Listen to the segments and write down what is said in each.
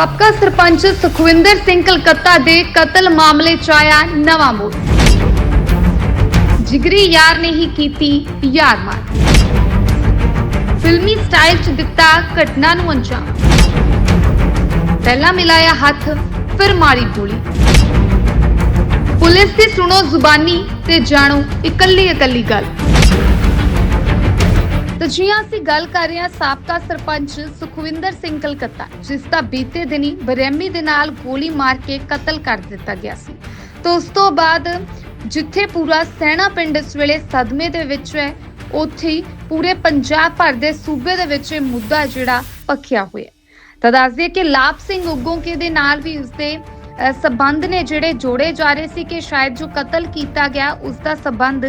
ਸਾਬਕਾ ਸਰਪੰਚ ਸੁਖਵਿੰਦਰ ਸਿੰਘ ਕਲਕੱਤਾ ਦੇ ਕਤਲ ਮਾਮਲੇ 'ਚ ਆਇਆ ਨਵਾਂ ਮੋੜ। ਜਿਗਰੀ ਯਾਰ ਨੇ ਹੀ ਕੀਤੀ ਯਾਰ ਮਾਰ। ਫਿਲਮੀ ਸਟਾਈਲ 'ਚ ਦਿੱਤਾ ਘਟਨਾ ਨੂੰ ਅੰਜਾਮ। ਪਹਿਲਾਂ ਮਿਲਾਇਆ ਹੱਥ, ਫਿਰ ਮਾਰੀ ਗੋਲੀ। ਪੁਲਿਸ ਦੀ ਸੁਣੋ ਜ਼ੁਬਾਨੀ ਤੇ ਜਾਣੋ ਇਕੱਲੀ ਇਕੱਲੀ ਗੱਲ। ਤਾਂ ਜੀ ਅਸੀਂ ਗੱਲ ਕਰ ਰਹੇ ਹਾਂ ਸਾਬਕਾ ਸਰਪੰਚ ਸੁਖਵਿੰਦਰ ਸਿੰਘ ਕਲਕੱਤਾ, ਜਿਸ ਦਾ ਬੀਤੇ ਦਿਨੀ ਬਰੇਮੀ ਦੇ ਨਾਲ ਗੋਲੀ ਮਾਰ ਕੇ ਕਤਲ ਕਰ ਦਿੱਤਾ ਗਿਆ ਸੀ। ਤਾਂ ਉਸ ਤੋਂ ਬਾਅਦ ਜਿੱਥੇ ਪੂਰਾ ਸੈਣਾ ਪਿੰਡ ਇਸ ਵੇਲੇ ਸਦਮੇ ਦੇ ਵਿੱਚ ਹੈ, ਉੱਥੇ ਹੀ ਪੂਰੇ ਪੰਜਾਬ ਭਰ ਦੇ ਸੂਬੇ ਦੇ ਵਿੱਚ ਇਹ ਮੁੱਦਾ ਜਿਹੜਾ ਪੱਖਿਆ ਹੋਇਆ ਤਾਂ ਦੱਸ ਦਈਏ ਕਿ ਲਾਭ ਸਿੰਘ ਉਗੋਂਕੇ ਦੇ ਨਾਲ ਵੀ ਉਸਦੇ ਸਬੰਧ ਨੇ ਜਿਹੜੇ ਜੋੜੇ ਜਾ ਰਹੇ ਸੀ ਕਿ ਸ਼ਾਇਦ ਜੋ ਕਤਲ ਕੀਤਾ ਗਿਆ ਉਸ ਦਾ ਸਬੰਧ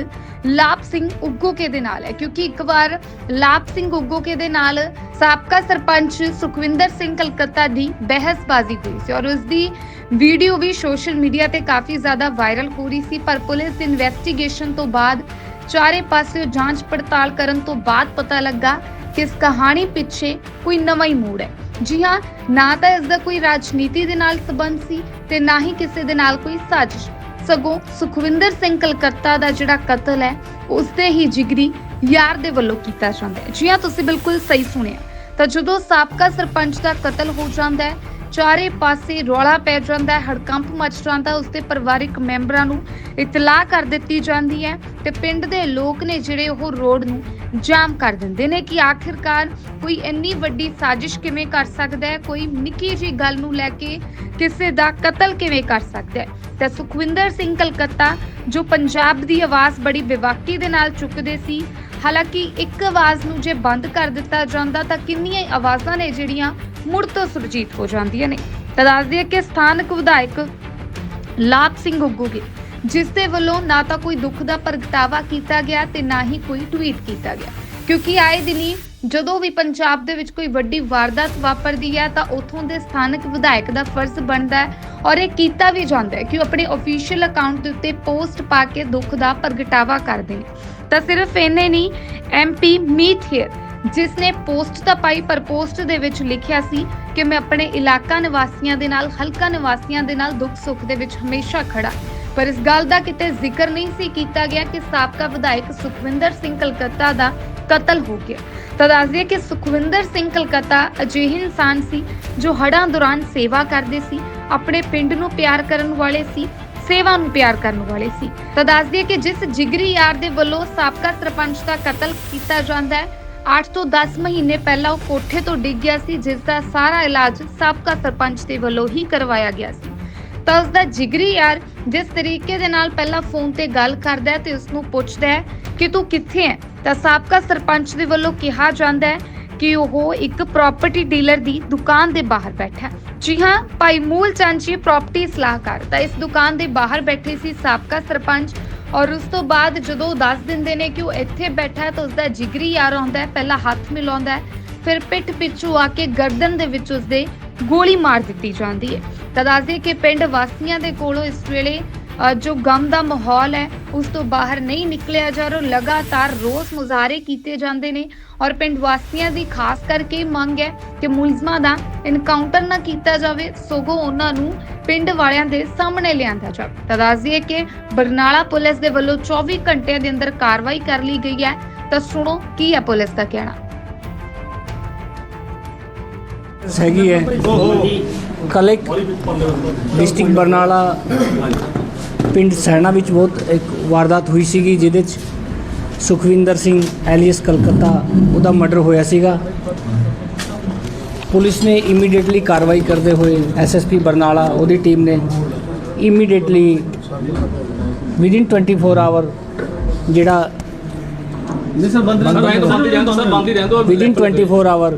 ਲਾਭ ਸਿੰਘ ਉਗੋਕੇ ਦੇ ਨਾਲ ਹੈ। ਕਿਉਂਕਿ ਇੱਕ ਵਾਰ ਲਾਭ ਸਿੰਘ ਉਗੋਕੇ ਦੇ ਨਾਲ ਸਾਬਕਾ ਸਰਪੰਚ ਸੁਖਵਿੰਦਰ ਸਿੰਘ ਕਲਕੱਤਾ ਦੀ ਬਹਿਸਬਾਜ਼ੀ ਹੋਈ ਸੀ ਔਰ ਉਸ ਦੀ ਵੀਡੀਓ ਵੀ ਸੋਸ਼ਲ ਮੀਡੀਆ ਤੇ ਕਾਫੀ ਜ਼ਿਆਦਾ ਵਾਇਰਲ ਹੋ ਰਹੀ ਸੀ, ਪਰ ਪੁਲਿਸ ਇਨਵੈਸਟੀਗੇਸ਼ਨ ਤੋਂ ਬਾਅਦ ਚਾਰੇ ਪਾਸੇ ਜਾਂਚ ਪੜਤਾਲ ਕਰਨ ਤੋਂ ਬਾਅਦ ਪਤਾ ਲੱਗਾ ਕਿ ਇਸ ਕਹਾਣੀ ਪਿੱਛੇ ਕੋਈ ਨਵਾਂ ਹੀ ਮੋੜ ਹੈ। ਜੀ ਹਾਂ, ਨਾ ਤਾਂ ਇਸ ਦਾ ਕੋਈ ਰਾਜਨੀਤੀ ਦੇ ਨਾਲ ਸੰਬੰਧ ਸੀ ਤੇ ਨਾ ਹੀ ਕਿਸੇ ਦੇ ਨਾਲ ਕੋਈ ਸਾਜ਼ਿਸ਼। ਸਗੋਂ ਸੁਖਵਿੰਦਰ ਸਿੰਘ ਕਲਕੱਤਾ ਦਾ ਜਿਹੜਾ ਕਤਲ ਹੈ, ਉਸ ਦੇ ਹੀ ਜਿਗਰੀ ਯਾਰ ਦੇ ਵੱਲੋਂ ਕੀਤਾ ਜਾਂਦਾ ਹੈ। ਜੀ ਹਾਂ, ਤੁਸੀਂ ਬਿਲਕੁਲ ਸਹੀ ਸੁਣਿਆ। ਤਾਂ ਜਦੋਂ ਸਾਬਕਾ ਸਰਪੰਚ ਦਾ ਕਤਲ ਹੋ ਜਾਂਦਾ ਹੈ, ਚਾਰੇ ਪਾਸੇ ਰੌਲਾ ਪੈ ਜਾਂਦਾ ਹੈ, ਹੜਕੰਪ ਮਚ ਜਾਂਦਾ ਉਸਦੇ ਪਰਿਵਾਰਿਕ ਮੈਂਬਰਾਂ ਨੂੰ ਇਤਲਾਹ ਕਰ ਦਿੱਤੀ ਜਾਂਦੀ ਹੈ ਤੇ ਪਿੰਡ ਦੇ ਲੋਕ ਨੇ ਜਿਹੜੇ ਉਹ ਰੋਡ ਨੂੰ ਜਾਮ ਕਰ ਦਿੰਦੇ ਨੇ ਕਿ ਆਖਿਰਕਾਰ ਕੋਈ ਇੰਨੀ ਵੱਡੀ ਸਾਜ਼ਿਸ਼ ਕਿਵੇਂ ਕਰ ਸਕਦਾ ਹੈ? ਕੋਈ ਨਿੱਕੀ ਜਿਹੀ ਗੱਲ ਨੂੰ ਲੈ ਕੇ ਕਿਸੇ ਦਾ ਕਤਲ ਕਿਵੇਂ ਕਰ ਸਕਦਾ ਹੈ? ਤੇ ਸੁਖਵਿੰਦਰ ਸਿੰਘ ਕਲਕੱਤਾ, ਜੋ ਪੰਜਾਬ ਦੀ ਆਵਾਜ਼ ਬੜੀ ਬੇਵਾਕੀ ਦੇ ਨਾਲ ਚੁੱਕਦੇ ਸੀ, ਹਾਲਾਂਕਿ ਇੱਕ ਆਵਾਜ਼ ਨੂੰ ਜੇ ਬੰਦ ਕਰ ਦਿੱਤਾ ਜਾਂਦਾ ਤਾਂ ਕਿੰਨੀਆਂ ਹੀ ਆਵਾਜ਼ਾਂ ਨੇ ਜਿਹੜੀਆਂ ਮੁੜ ਤੋਂ ਸੁਰਜੀਤ ਹੋ ਜਾਂਦੀਆਂ ਨੇ। ਤਾਂ ਦੱਸਦੀ ਹੈ ਕਿ ਸਥਾਨਕ ਵਿਧਾਇਕ ਲਾਭ ਸਿੰਘ ਉੱਗੂਗੇ ਜਿਸ ਦੇ ਵੱਲੋਂ ਨਾ ਤਾਂ ਕੋਈ ਦੁੱਖ ਦਾ ਪ੍ਰਗਟਾਵਾ ਕੀਤਾ ਗਿਆ ਤੇ ਨਾ ਹੀ ਕੋਈ ਟਵੀਟ ਕੀਤਾ ਗਿਆ। ਕਿਉਂਕਿ ਆਏ ਦਿਨੀ ਜਦੋਂ ਵੀ ਪੰਜਾਬ ਦੇ ਵਿੱਚ ਕੋਈ ਵੱਡੀ ਵਾਰਦਾਤ ਵਾਪਰਦੀ ਹੈ ਤਾਂ ਉਥੋਂ ਦੇ ਸਥਾਨਕ ਵਿਧਾਇਕ ਦਾ ਫਰਜ਼ ਬਣਦਾ ਹੈ ਔਰ ਇਹ ਕੀਤਾ ਵੀ ਜਾਂਦਾ ਹੈ ਕਿ ਉਹ ਆਪਣੇ ਅਫੀਸ਼ੀਅਲ ਅਕਾਊਂਟ ਦੇ ਉੱਤੇ ਪੋਸਟ ਪਾ ਕੇ ਦੁੱਖ ਦਾ ਪ੍ਰਗਟਾਵਾ ਕਰਦੇ ਨੇ। ਤਾਂ ਸਿਰਫ ਇੰਨੇ ਨਹੀਂ ਐਮਪੀ ਮੀਤ ਹੇਅਰ ਜਿਸ ਨੇ ਪੋਸਟ ਤਾਂ ਪਾਈ ਪਰ ਪੋਸਟ ਦੇ ਵਿੱਚ ਲਿਖਿਆ ਸੀ ਕਿ ਮੈਂ ਆਪਣੇ ਇਲਾਕਾ ਨਿਵਾਸੀਆਂ ਦੇ ਨਾਲ, ਹਲਕਾ ਨਿਵਾਸੀਆਂ ਦੇ ਨਾਲ ਦੁੱਖ ਸੁੱਖ ਦੇ ਵਿੱਚ ਹਮੇਸ਼ਾ ਖੜਾ ਪਰ ਇਸ ਗੱਲ ਦਾ ਕਿਤੇ ਜ਼ਿਕਰ ਨਹੀਂ ਸੀ ਕੀਤਾ ਗਿਆ ਕਿ ਸਾਬਕਾ ਵਿਧਾਇਕ ਸੁਖਵਿੰਦਰ ਸਿੰਘ ਕਲਕੱਤਾ ਦਾ ਕਤਲ ਹੋ ਗਿਆ। ਤਾਂ ਦੱਸ ਦਈਏ ਕਿ ਸੁਖਵਿੰਦਰ ਸਿੰਘ ਕਲਕੱਤਾ ਅਜਿਹੇ ਇਨਸਾਨ ਸੀ ਜੋ ਹੜਾਂ ਦੌਰਾਨ ਸੇਵਾ ਕਰਦੇ ਸੀ, ਆਪਣੇ ਪਿੰਡ ਨੂੰ ਪਿਆਰ ਕਰਨ ਵਾਲੇ ਸੀ, ਸੇਵਾ ਨੂੰ ਪਿਆਰ ਕਰਨ ਵਾਲੇ ਸੀ। ਤਾਂ ਦੱਸ ਦਈਏ ਕਿ ਜਿਸ ਜਿਗਰੀ ਯਾਰ ਦੇ ਵੱਲੋਂ ਸਾਬਕਾ ਸਰਪੰਚ ਦਾ ਕਤਲ ਕੀਤਾ ਜਾਂਦਾ ਹੈ 8 ਤੋਂ 10 ਮਹੀਨੇ ਪਹਿਲਾਂ ਉਹ ਕੋਠੇ ਤੋਂ ਡਿੱਗ ਗਿਆ ਸੀ, ਜਿਸ ਦਾ ਸਾਰਾ ਇਲਾਜ ਸਾਬਕਾ ਸਰਪੰਚ ਦੇ ਵੱਲੋਂ ਹੀ ਕਰਵਾਇਆ ਗਿਆ ਸੀ। ਤਾਂ ਉਸ ਦਾ ਜਿਗਰੀ ਯਾਰ ਜਿਸ ਤਰੀਕੇ ਦੇ ਨਾਲ ਪਹਿਲਾਂ ਫੋਨ ਤੇ ਗੱਲ ਕਰਦਾ ਹੈ ਤੇ ਉਸ ਨੂੰ ਪੁੱਛਦਾ ਹੈ ਕਿ ਤੂੰ ਕਿੱਥੇ ਹੈ? ਤਾਂ ਸਾਬਕਾ ਸਰਪੰਚ ਦੇ ਵੱਲੋਂ ਕਿਹਾ ਜਾਂਦਾ ਹੈ ਕਿ ਉਹ ਇੱਕ ਪ੍ਰਾਪਰਟੀ ਡੀਲਰ ਦੀ ਦੁਕਾਨ ਦੇ ਬਾਹਰ ਬੈਠਾ ਹੈ। ਜੀ ਹਾਂ, ਭਾਈ ਮੂਲ ਚੰਦ ਜੀ ਪ੍ਰਾਪਰਟੀ ਸਲਾਹਕਾਰ ਤਾਂ ਇਸ ਦੁਕਾਨ ਦੇ ਬਾਹਰ ਬੈਠੇ ਸੀ ਸਾਬਕਾ ਸਰਪੰਚ ਔਰ ਉਸ ਤੋਂ ਬਾਅਦ ਜਦੋਂ ਦੱਸ ਦਿੰਦੇ ਨੇ ਕਿ ਉਹ ਇੱਥੇ ਬੈਠਾ ਹੈ ਤਾਂ ਉਸ ਦਾ ਜਿਗਰੀ ਯਾਰ ਆਉਂਦਾ ਹੈ, ਪਹਿਲਾਂ ਹੱਥ ਮਿਲਾਉਂਦਾ ਹੈ। ਫਿਰ ਪਿੱਠ ਪਿੱਛੋਂ ਆ ਕੇ ਗਰਦਨ ਦੇ ਵਿੱਚ ਉਸਦੇ ਗੋਲੀ ਮਾਰ ਦਿੱਤੀ ਜਾਂਦੀ ਹੈ। ਤਾਂ ਦੱਸਦੇ ਕਿ ਪਿੰਡ ਵਾਸੀਆਂ ਦੇ ਕੋਲੋਂ ਇਸ ਵੇਲੇ ਜੋ ਗਮ ਦਾ ਮਾਹੌਲ ਹੈ, ਉਸ ਤੋਂ ਬਾਹਰ ਨਹੀਂ ਨਿਕਲਿਆ ਜਾ ਰਿਹਾ। ਲਗਾਤਾਰ ਰੋਸ ਮੁਜ਼ਾਹਰੇ ਕੀਤੇ ਜਾਂਦੇ ਨੇ ਔਰ ਪਿੰਡ ਵਾਸੀਆਂ ਦੀ ਖਾਸ ਕਰਕੇ ਮੰਗ ਹੈ ਕਿ ਮੁਲਜ਼ਮਾਂ ਦਾ ਇਨਕਾਊਂਟਰ ਨਾ ਕੀਤਾ ਜਾਵੇ, ਸਗੋਂ ਉਹਨਾਂ ਨੂੰ ਪਿੰਡ ਵਾਲਿਆਂ ਦੇ ਸਾਹਮਣੇ ਲਿਆਂਦਾ ਜਾਵੇ। ਤਾਂ ਦੱਸ ਕਿ ਬਰਨਾਲਾ ਪੁਲਿਸ ਦੇ ਵੱਲੋਂ 24 ਘੰਟਿਆਂ ਦੇ ਅੰਦਰ ਕਾਰਵਾਈ ਕਰ ਲਈ ਗਈ ਹੈ। ਤਾਂ ਸੁਣੋ ਕੀ ਹੈ ਪੁਲਿਸ ਦਾ ਕਹਿਣਾ। ਹੈਗੀ ਹੈ। ਕੱਲ ਇੱਕ ਡਿਸਟ੍ਰਿਕਟ ਬਰਨਾਲਾ ਪਿੰਡ ਸੈਣਾ ਵਿੱਚ ਬਹੁਤ ਇੱਕ ਵਾਰਦਾਤ ਹੋਈ ਸੀਗੀ ਜਿਹਦੇ 'ਚ ਸੁਖਵਿੰਦਰ ਸਿੰਘ ਐਲੀਅਸ ਕਲਕੱਤਾ ਉਹਦਾ ਮਰਡਰ ਹੋਇਆ ਸੀਗਾ। ਪੁਲਿਸ ਨੇ ਇਮੀਡੀਏਟਲੀ ਕਾਰਵਾਈ ਕਰਦੇ ਹੋਏ ਐਸਐਸਪੀ ਬਰਨਾਲਾ ਉਹਦੀ ਟੀਮ ਨੇ ਇਮੀਡੀਏਟਲੀ ਵਿਦਿਨ 24 ਆਵਰ ਜਿਹੜਾ ਨਹੀਂ ਸਰ ਬੰਦ ਰਹਿੰਦਾ। ਸਰ ਬੰਦ ਹੀ ਰਹਿੰਦਾ। ਵਿਦਿਨ 24 ਆਵਰ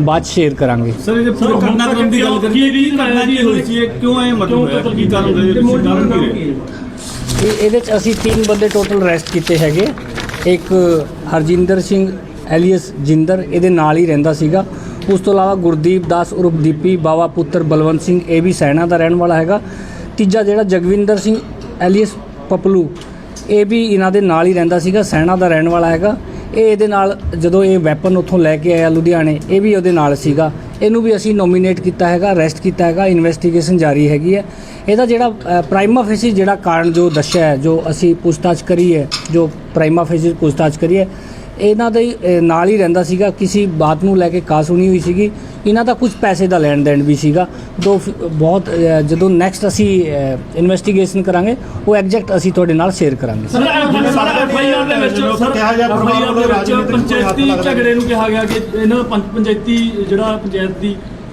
ਬਾਅਦ ਸ਼ੇਅਰ ਕਰਾਂਗੇ। ਸਰ ਇਹ ਪੂਰੇ ਘਟਨਾਕ੍ਰਮ ਦੀ ਗੱਲ ਕਰੀਏ। ਕੀ ਘਟਨਾ ਕੀ ਹੋਈ ਸੀ ਕਿਉਂ ਇਹ ਮਤਲਬ ਕੀ ਕਾਰਨ ਰਹੇ ਕਾਰਨ ਕੀ ਰਹੇ? ਇਹ ਇਹਦੇ ਚ ਅਸੀਂ ਤਿੰਨ ਬੰਦੇ ਟੋਟਲ ਅਰੈਸਟ ਕੀਤੇ ਹੈਗੇ। ਇੱਕ ਹਰਜਿੰਦਰ ਸਿੰਘ ਐਲੀਅਸ ਜਿੰਦਰ ਇਹਦੇ ਨਾਲ ਹੀ ਰਹਿੰਦਾ ਸੀਗਾ। ਉਸ ਤੋਂ ਇਲਾਵਾ ਗੁਰਦੀਪ ਦਾਸ ਉਰਫ ਦੀਪੀ ਬਾਵਾ ਪੁੱਤਰ ਬਲਵੰਤ ਸਿੰਘ ਇਹ ਵੀ ਸੈਨਾ ਦਾ ਰਹਿਣ ਵਾਲਾ ਹੈਗਾ। ਤੀਜਾ ਜਿਹੜਾ ਜਗਵਿੰਦਰ ਸਿੰਘ ਐਲੀਅਸ ਪਪਲੂ ਇਹ ਵੀ ਇਹਨਾਂ ਦੇ ਨਾਲ ਹੀ ਰਹਿੰਦਾ ਸੀਗਾ ਸੈਨਾ ਦਾ ਰਹਿਣ ਵਾਲਾ ਹੈਗਾ। ਇਹ ਇਹਦੇ ਨਾਲ ਜਦੋਂ ਇਹ ਵੈਪਨ ਉੱਥੋਂ ਲੈ ਕੇ ਆਇਆ ਲੁਧਿਆਣੇ, ਇਹ ਵੀ ਉਹਦੇ ਨਾਲ ਸੀਗਾ। ਇਹਨੂੰ ਵੀ ਅਸੀਂ ਨੋਮੀਨੇਟ ਕੀਤਾ ਹੈਗਾ ਅਰੈਸਟ ਕੀਤਾ ਹੈਗਾ ਇਨਵੈਸਟੀਗੇਸ਼ਨ ਜਾਰੀ ਹੈਗੀ ਹੈ। ਇਹਦਾ ਜਿਹੜਾ ਪ੍ਰਾਈਮਾ ਫੇਸੀ ਜਿਹੜਾ ਕਾਰਨ ਜੋ ਦੱਸਿਆ ਹੈ, ਜੋ ਅਸੀਂ ਪੁੱਛਤਾਛ ਕਰੀ ਹੈ, ਜੋ ਪ੍ਰਾਈਮਾ ਫੇਸੀ ਪੁੱਛਤਾਛ ਕਰੀ ਹੈ ਇਹਨਾਂ ਦੇ ਨਾਲ ਹੀ ਰਹਿੰਦਾ ਸੀਗਾ ਕਿਸੇ ਬਾਤ ਨੂੰ ਲੈ ਕੇ ਕਾਸ ਹੋਣੀ ਹੋਈ ਸੀਗੀ। ਇਹਨਾਂ ਦਾ ਕੁਝ ਪੈਸੇ ਦਾ ਲੈਣ ਦੇਣ ਵੀ ਸੀਗਾ। ਦੋ ਬਹੁਤ ਜਦੋਂ ਨੈਕਸਟ ਅਸੀਂ ਇਨਵੈਸਟੀਗੇਸ਼ਨ ਕਰਾਂਗੇ ਉਹ ਐਗਜ਼ੈਕਟ ਅਸੀਂ ਤੁਹਾਡੇ ਨਾਲ ਸ਼ੇਅਰ ਕਰਾਂਗੇ। ਸਰ ਸਰ ਐਫਆਈਆਰ ਦੇ ਵਿੱਚ ਸਰ ਕਿਹਾ ਜਾ ਪਰਿਵਾਰ FIR ਦੇ ਵੱਲੋਂ ਵਿੱਚ ਰਾਜਨੀਤਿਕ ਪੰਚਾਇਤੀ ਝਗੜੇ ਨੂੰ ਕਿਹਾ ਗਿਆ ਕਿ ਇਹਨਾਂ ਦਾ ਪੰਚ- ਪੰਚਾਇਤੀ ਜਿਹੜਾ ਪੰਚਾਇਤ ਦੀ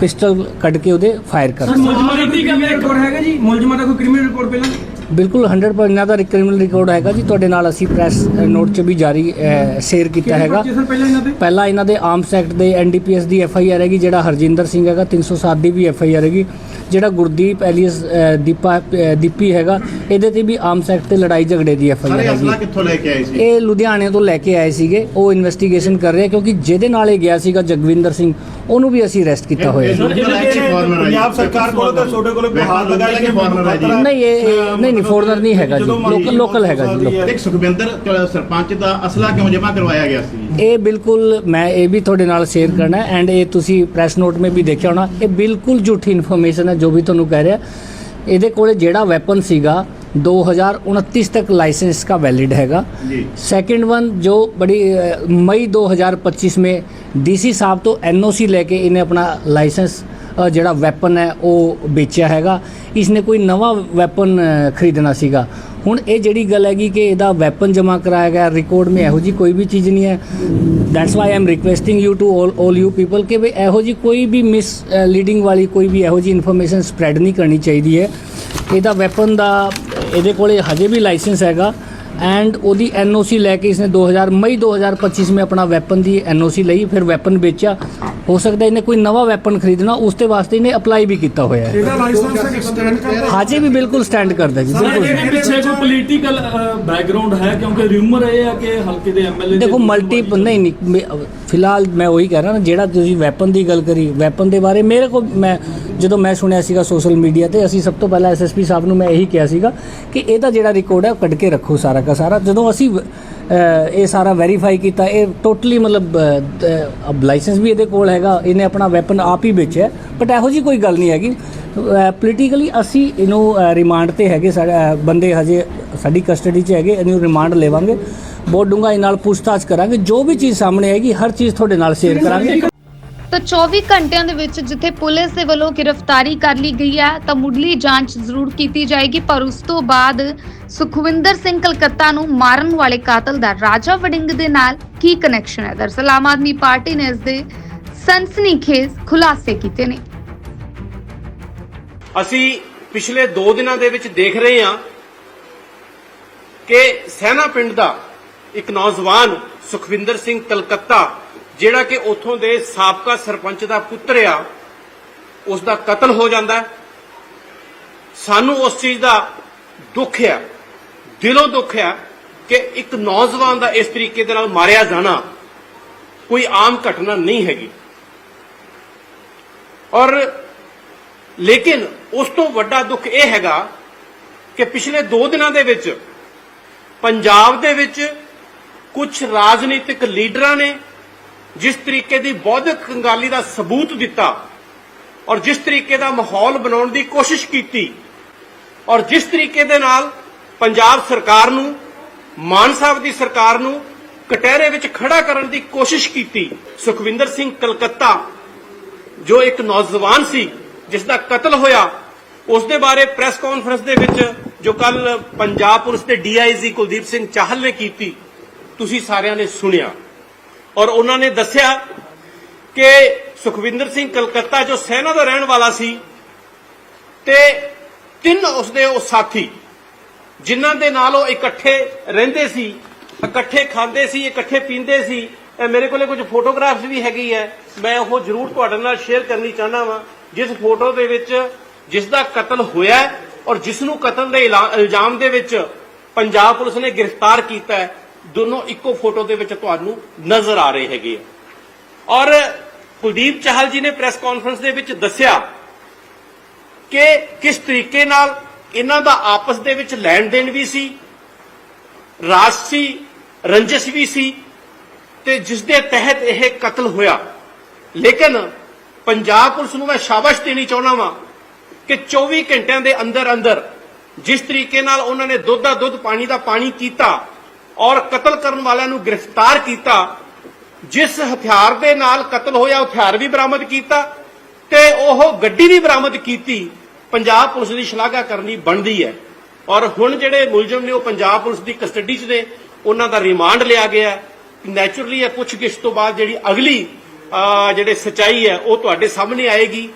ਪਿਸਟਲ ਕੱਢ ਕੇ ਉਹਦੇ ਫਾਇਰ ਕਰ ਦਿੱਤਾ। ਮੁਲਜ਼ਮਾਂ ਦੀ ਗੱਲ ਰਿਕਾਰਡ ਹੈਗਾ ਜੀ? ਮੁਲਜ਼ਮਾਂ ਦਾ ਕੋਈ ਕ੍ਰਿਮੀਨਲ ਰਿਪੋਰਟ ਪਹਿਲਾਂ? ਬਿਲਕੁਲ 100% ਇਹਨਾਂ ਦਾ ਕ੍ਰਿਮੀਨਲ ਰਿਕਾਰਡ ਹੈਗਾ ਜੀ। ਤੁਹਾਡੇ ਨਾਲ ਅਸੀਂ ਪ੍ਰੈਸ ਨੋਟ 'ਚ ਵੀ ਜਾਰੀ ਸ਼ੇਅਰ ਕੀਤਾ ਹੈਗਾ। ਪਹਿਲਾਂ ਇਹਨਾਂ ਦੇ? ਆਰਮਸ ਐਕਟ ਦੇ ਐਨਡੀਪੀਐਸ ਦੀ ਐਫ ਆਈ ਆਰ ਹੈਗੀ ਜਿਹੜਾ ਹਰਜਿੰਦਰ ਸਿੰਘ ਹੈਗਾ 307 ਦੀ ਵੀ ਐਫ ਆਈ ਆਰ ਹੈਗੀ। ਜਿਹੜਾ ਗੁਰਦੀਪ ਐਲੀਅਸ ਦੀਪਾ ਦੀਪੀ ਹੈਗਾ ਇਹਦੇ ਤੇ ਵੀ ਆਰਮਸ ਐਕਟ ਤੇ ਲੜਾਈ ਝਗੜੇ ਦੀ ਐਫ ਆਈ ਆਰ ਅਸਲਾ ਹੈਗੀ। ਕਿੱਥੋਂ ਲੈ ਕੇ ਆਏ ਸੀ? ਇਹ ਲੁਧਿਆਣੇ ਤੋਂ ਲੈ ਕੇ ਆਏ ਸੀਗੇ ਉਹ ਇਨਵੈਸਟੀਗੇਸ਼ਨ ਕਰ ਰਹੇ ਕਿਉਂਕਿ ਜਿਹਦੇ ਨਾਲ ਇਹ ਗਿਆ ਸੀਗਾ ਜਗਵਿੰਦਰ ਸਿੰਘ ਉਹਨੂੰ ਵੀ ਅਸੀਂ ਅਰੈਸਟ ਕੀਤਾ ਹੋਇਆ। ਪੰਜਾਬ ਸਰਕਾਰ ਕੋਲ ਤਾਂ ਛੋਟੇ ਕੋਲ ਬਿਹਾਰ ਲਗਾਇਆ ਕਿ ਫੋਰਨਰ ਹੈ ਜੀ ਨਹੀਂ ਇਹ ਨਹੀਂ ਨਹੀਂ ਫੋਰਨਰ ਨਹੀਂ ਹੈਗਾ ਜੀ। ਲੋਕਲ ਲੋਕਲ ਹੈਗਾ ਜੀ। ਇੱਕ ਸੁਖਵਿੰਦਰ ਸਰਪੰਚ ਦਾ ਅਸਲਾ ਕਿਉਂ ਜਮ੍ਹਾਂ ਕਰਵਾਇਆ ਗਿਆ ਸੀ? ਇਹ ਬਿਲਕੁਲ ਮੈਂ ਇਹ ਵੀ ਤੁਹਾਡੇ ਨਾਲ ਸ਼ੇਅਰ ਕਰਨਾ ਐਂਡ ਇਹ ਤੁਸੀਂ ਪ੍ਰੈਸ ਨੋਟ ਮੇ ਵੀ ਦੇਖਿਆ ਹੋਣਾ ਇਹ ਬਿਲਕੁਲ ਝੂਠੀ ਇਨਫੋਰਮੇਸ਼ਨ ਹੈ ਜੋ ਵੀ ਤੁਹਾਨੂੰ ਕਹਿ ਰਿਹਾ। ਇਹਦੇ ਕੋਲੇ ਜਿਹੜਾ ਵੈਪਨ ਸੀਗਾ 2029 ਤੱਕ ਲਾਇਸੈਂਸ ਲਾਇਸੈਂस का वैलिड हैगा सेकंड वन जो बड़ी मई 2025 में डीसी साहब तो ਲੈ ਕੇ ਇਹਨੇ ਆਪਣਾ ਲਾਇਸੈਂਸ ਜਿਹੜਾ ਵੈਪਨ ਹੈ ਉਹ ਵੇਚਿਆ ਹੈਗਾ। ਇਸਨੇ ਕੋਈ ਨਵਾਂ ਵੈਪਨ ਖਰੀਦਣਾ ਸੀਗਾ। ਹੁਣ ਇਹ ਜਿਹੜੀ ਗੱਲ ਹੈਗੀ ਕਿ ਇਹਦਾ ਵੈਪਨ ਜਮ੍ਹਾਂ ਕਰਾਇਆ ਗਿਆ ਰਿਕਾਰਡ ਮੇ ਇਹੋ ਜੀ ਕੋਈ ਵੀ ਚੀਜ਼ ਨਹੀਂ ਹੈ। That's why I'm requesting you to 올올 you people ਕਿ ਵੀ ਇਹੋ ਜੀ ਕੋਈ ਵੀ ਮਿਸ ਲੀਡਿੰਗ ਵਾਲੀ ਕੋਈ ਵੀ ਇਹੋ ਜੀ ਇਨਫੋਰਮੇਸ਼ਨ ਸਪਰੈਡ ਨਹੀਂ ਕਰਨੀ ਚਾਹੀਦੀ ਹੈ। ਇਹਦਾ ਵੈਪਨ ਦਾ, ਇਹਦੇ ਕੋਲੇ ਹਜੇ ਵੀ ਲਾਇਸੈਂਸ ਹੈਗਾ। ਐਂਡ ਉਹਦੀ ਐਨਓਸੀ ਲੈ ਕੇ ਇਸਨੇ 2000 ਮਈ 2025 ਵਿੱਚ ਆਪਣਾ ਵੈਪਨ ਦੀ ਐਨਓਸੀ ਲਈ ਫਿਰ ਵੈਪਨ ਵੇਚਿਆ। ਹੋ ਸਕਦਾ ਇਹਨੇ ਕੋਈ ਨਵਾਂ ਵੈਪਨ ਖਰੀਦਣਾ ਉਸ ਤੇ ਵਾਸਤੇ ਇਹਨੇ ਅਪਲਾਈ ਵੀ ਕੀਤਾ ਹੋਇਆ ਹੈ। ਇਹਦਾ ਵੀ ਬਿਲਕੁਲ ਸਟੈਂਡ ਕਰਦਾ ਜੀ ਬਿਲਕੁਲ। ਇਹਦੇ ਪਿੱਛੇ ਕੋਈ ਪੋਲੀਟੀਕਲ ਬੈਕਗ੍ਰਾਉਂਡ ਹੈ? ਕਿਉਂਕਿ ਰਿਊਮਰ ਹੈ ਕਿ ਹਲਕੇ ਦੇ ਐਮਐਲਏ ਦੇਖੋ ਮਲਟੀ ਨਹੀਂ ਨਹੀਂ ਫਿਲਹਾਲ ਮੈਂ ਉਹੀ ਕਹਿ ਰਿਹਾ ਨਾ, ਜਿਹੜਾ ਤੁਸੀਂ ਵੈਪਨ ਦੀ ਗੱਲ ਕਰੀ ਵੈਪਨ ਦੇ ਬਾਰੇ ਮੇਰੇ ਕੋਲ ਮੈਂ, ਜਦੋਂ ਮੈਂ ਸੁਣਿਆ ਸੀਗਾ ਸੋਸ਼ਲ ਮੀਡੀਆ ਤੇ, ਅਸੀਂ ਸਭ ਤੋਂ ਪਹਿਲਾਂ ਐਸਐਸਪੀ ਸਾਹਿਬ ਨੂੰ ਮੈਂ ਇਹੀ ਕਿਹਾ ਸੀਗਾ ਕਿ ਇਹਦਾ ਜਿਹੜਾ ਰਿਕਾਰਡ ਹੈ ਉਹ ਕੱਢ ਕੇ ਰੱਖੋ ਸਾਰਾ ਦਾ ਸਾਰਾ। ਜਦੋਂ ਅਸੀਂ ਇਹ ਸਾਰਾ ਵੈਰੀਫਾਈ ਕੀਤਾ। ਇਹ ਟੋਟਲੀ ਮਤਲਬ ਅਬ ਲਾਇਸੈਂਸ ਵੀ ਇਹਦੇ ਕੋਲ ਹੈਗਾ। ਇਹਨੇ ਆਪਣਾ ਵੈਪਨ ਆਪ ਹੀ ਵੇਚਿਆ। ਬਟ ਇਹੋ ਜੀ ਕੋਈ ਗੱਲ ਨਹੀਂ ਹੈਗੀ। ਪੋਲੀਟੀਕਲੀ ਅਸੀਂ ਇਹਨੂੰ ਰਿਮਾਂਡ ਤੇ ਹੈਗੇ ਸਾਡਾ ਬੰਦੇ ਹਜੇ ਸਾਡੀ ਕਸਟਡੀ 'ਚ ਹੈਗੇ। ਇਹਨੂੰ ਰਿਮਾਂਡ ਲੈਵਾਂਗੇ। ਬਹੁਤ ਡੂੰਘਾਈ ਨਾਲ ਪੁੱਛਤਾਛ ਕਰਾਂਗੇ। ਜੋ ਵੀ ਚੀਜ਼ ਸਾਹਮਣੇ ਆਏਗੀ ਹਰ ਚੀਜ਼ ਤੁਹਾਡੇ ਨਾਲ ਸ਼ੇਅਰ ਕਰਾਂਗੇ। ਤਾਂ 24 ਘੰਟਿਆਂ ਦੇ ਵਿੱਚ ਜਿੱਥੇ ਪੁਲਿਸ ਦੇ ਵੱਲੋਂ ਗ੍ਰਿਫਤਾਰੀ ਕਰ ਲਈ ਗਈ ਹੈ, ਤਾਂ ਮੁੱਢਲੀ ਜਾਂਚ ਜ਼ਰੂਰ ਕੀਤੀ ਜਾਏਗੀ, ਪਰ ਉਸ ਤੋਂ ਬਾਅਦ ਸੁਖਵਿੰਦਰ ਸਿੰਘ ਕਲਕੱਤਾ ਨੂੰ ਮਾਰਨ ਵਾਲੇ ਕਾਤਲ ਦਾ ਰਾਜਾ ਵੜਿੰਗ ਦੇ ਨਾਲ ਕੀ ਕਨੈਕਸ਼ਨ ਹੈ? ਦਰਸਲ ਆਮ ਆਦਮੀ ਪਾਰਟੀ ਨੇ ਇਸ ਦੇ ਸਨਸਨੀਖੇਜ਼ ਖੁਲਾਸੇ ਕੀਤੇ ਨੇ। ਅਸੀਂ ਪਿਛਲੇ 2 ਦਿਨਾਂ ਦੇ ਵਿੱਚ ਦੇਖ ਰਹੇ ਹਾਂ ਕਿ ਸੈਨਾ ਪਿੰਡ ਦਾ ਇੱਕ ਨੌਜਵਾਨ ਸੁਖਵਿੰਦਰ ਸਿੰਘ ਕਲਕੱਤਾ ਜਿਹੜਾ ਕਿ ਉੱਥੋਂ ਦੇ ਸਾਬਕਾ ਸਰਪੰਚ ਦਾ ਪੁੱਤਰ ਆ, ਉਸ ਦਾ ਕਤਲ ਹੋ ਜਾਂਦਾ ਸਾਨੂੰ ਉਸ ਚੀਜ਼ ਦਾ ਦੁੱਖ ਆ, ਦਿਲੋਂ ਦੁੱਖ ਆ ਕਿ ਇੱਕ ਨੌਜਵਾਨ ਦਾ ਇਸ ਤਰੀਕੇ ਦੇ ਨਾਲ ਮਾਰਿਆ ਜਾਣਾ ਕੋਈ ਆਮ ਘਟਨਾ ਨਹੀਂ ਹੈਗੀ। ਔਰ ਲੇਕਿਨ ਉਸ ਤੋਂ ਵੱਡਾ ਦੁੱਖ ਇਹ ਹੈਗਾ ਕਿ ਪਿਛਲੇ 2 ਦਿਨਾਂ ਦੇ ਵਿੱਚ ਪੰਜਾਬ ਦੇ ਵਿੱਚ ਕੁਝ ਰਾਜਨੀਤਿਕ ਲੀਡਰਾਂ ਨੇ ਜਿਸ ਤਰੀਕੇ ਦੀ ਬੌਧਿਕ ਕੰਗਾਲੀ ਦਾ ਸਬੂਤ ਦਿੱਤਾ ਔਰ ਜਿਸ ਤਰੀਕੇ ਦਾ ਮਾਹੌਲ ਬਣਾਉਣ ਦੀ ਕੋਸ਼ਿਸ਼ ਕੀਤੀ ਔਰ ਜਿਸ ਤਰੀਕੇ ਦੇ ਨਾਲ ਪੰਜਾਬ ਸਰਕਾਰ ਨੂੰ, ਮਾਨ ਸਾਹਿਬ ਦੀ ਸਰਕਾਰ ਨੂੰ ਕਟਹਿਰੇ ਵਿੱਚ ਖੜਾ ਕਰਨ ਦੀ ਕੋਸ਼ਿਸ਼ ਕੀਤੀ, ਸੁਖਵਿੰਦਰ ਸਿੰਘ ਕਲਕੱਤਾ, ਜੋ ਇੱਕ ਨੌਜਵਾਨ ਸੀ, ਜਿਸ ਦਾ ਕਤਲ ਹੋਇਆ, ਉਸ ਦੇ ਬਾਰੇ ਪ੍ਰੈਸ ਕਾਨਫਰੰਸ ਦੇ ਵਿੱਚ ਜੋ ਕੱਲ ਪੰਜਾਬ ਪੁਲਿਸ ਦੇ ਡੀਆਈਜੀ ਕੁਲਦੀਪ ਸਿੰਘ ਚਾਹਲ ਨੇ ਕੀਤੀ, ਤੁਸੀਂ ਸਾਰਿਆਂ ਨੇ ਸੁਣਿਆ। ਔਰ ਉਹਨਾਂ ਨੇ ਦੱਸਿਆ ਕਿ ਸੁਖਵਿੰਦਰ ਸਿੰਘ ਕਲਕੱਤਾ ਜੋ ਸੈਨਾ ਦਾ ਰਹਿਣ ਵਾਲਾ ਸੀ ਤੇ ਤਿੰਨ ਉਸਦੇ ਉਹ ਸਾਥੀ ਜਿਨ੍ਹਾਂ ਦੇ ਨਾਲ ਉਹ ਇਕੱਠੇ ਰਹਿੰਦੇ ਸੀ, ਇਕੱਠੇ ਖਾਂਦੇ ਸੀ, ਇਕੱਠੇ ਪੀਂਦੇ ਸੀ। ਮੇਰੇ ਕੋਲੇ ਕੁਝ ਫੋਟੋਗ੍ਰਾਫਸ ਵੀ ਹੈਗੀ ਹੈ। ਮੈਂ ਉਹ ਜ਼ਰੂਰ ਤੁਹਾਡੇ ਨਾਲ ਸ਼ੇਅਰ ਕਰਨੀ ਚਾਹਨਾ ਵਾਂ। ਜਿਸ ਫੋਟੋ ਦੇ ਵਿੱਚ ਜਿਸ ਦਾ ਕਤਲ ਹੋਇਆ ਔਰ ਜਿਸ ਨੂੰ ਕਤਲ ਦੇ ਇਲਜ਼ਾਮ ਦੇ ਵਿੱਚ ਪੰਜਾਬ ਪੁਲਿਸ ਨੇ ਗ੍ਰਿਫਤਾਰ ਕੀਤਾ ਦੋਨੋਂ ਇੱਕੋ ਫੋਟੋ ਦੇ ਵਿੱਚ ਤੁਹਾਨੂੰ ਨਜ਼ਰ ਆ ਰਹੇ ਹੈਗੇ ਆ। ਔਰ ਕੁਲਦੀਪ ਚਾਹਲ ਜੀ ਨੇ ਪ੍ਰੈਸ ਕਾਨਫਰੰਸ ਦੇ ਵਿੱਚ ਦੱਸਿਆ ਕਿ ਕਿਸ ਤਰੀਕੇ ਨਾਲ ਇਹਨਾਂ ਦਾ ਆਪਸ ਦੇ ਵਿੱਚ ਲੈਣ ਦੇਣ ਵੀ ਸੀ ਰਾਜਸੀ ਰੰਜਿਸ਼ ਵੀ ਸੀ ਤੇ ਜਿਸ ਦੇ ਤਹਿਤ ਇਹ ਕਤਲ ਹੋਇਆ। ਲੇਕਿਨ ਪੰਜਾਬ ਪੁਲਿਸ ਨੂੰ ਮੈਂ ਸ਼ਾਬਾਸ਼ ਦੇਣੀ ਚਾਹੁੰਦਾ ਵਾਂ ਕਿ 24 ਘੰਟਿਆਂ ਦੇ ਅੰਦਰ ਅੰਦਰ ਜਿਸ ਤਰੀਕੇ ਨਾਲ ਉਹਨਾਂ ਨੇ ਦੁੱਧ ਦਾ ਦੁੱਧ, ਪਾਣੀ ਦਾ ਪਾਣੀ ਕੀਤਾ ਔਰ ਕਤਲ ਕਰਨ ਵਾਲਿਆਂ ਨੂੰ ਗ੍ਰਿਫਤਾਰ ਕੀਤਾ, ਜਿਸ ਹਥਿਆਰ ਦੇ ਨਾਲ ਕਤਲ ਹੋਇਆ, ਹਥਿਆਰ ਵੀ ਬਰਾਮਦ ਕੀਤਾ ਤੇ ਉਹ ਗੱਡੀ ਵੀ ਬਰਾਮਦ ਕੀਤੀ, ਪੰਜਾਬ ਪੁਲਿਸ ਦੀ ਸ਼ਲਾਘਾ ਕਰਨੀ ਬਣਦੀ ਹੈ। ਔਰ ਹੁਣ ਜਿਹੜੇ ਮੁਲਜ਼ਮ ਨੇ ਉਹ ਪੰਜਾਬ ਪੁਲਿਸ ਦੀ ਕਸਟਡੀ 'ਚ ਨੇ, ਉਹਨਾਂ ਦਾ ਰਿਮਾਂਡ ਲਿਆ ਗਿਆ ਨੈਚੁਰਲੀ ਇਹ ਪੁੱਛਗਿੱਛ ਤੋਂ ਬਾਅਦ ਜਿਹੜੀ ਅਗਲੀ ਜਿਹੜੇ ਸਚਾਈ ਹੈ, ਉਹ ਤੁਹਾਡੇ ਸਾਹਮਣੇ ਆਏਗੀ।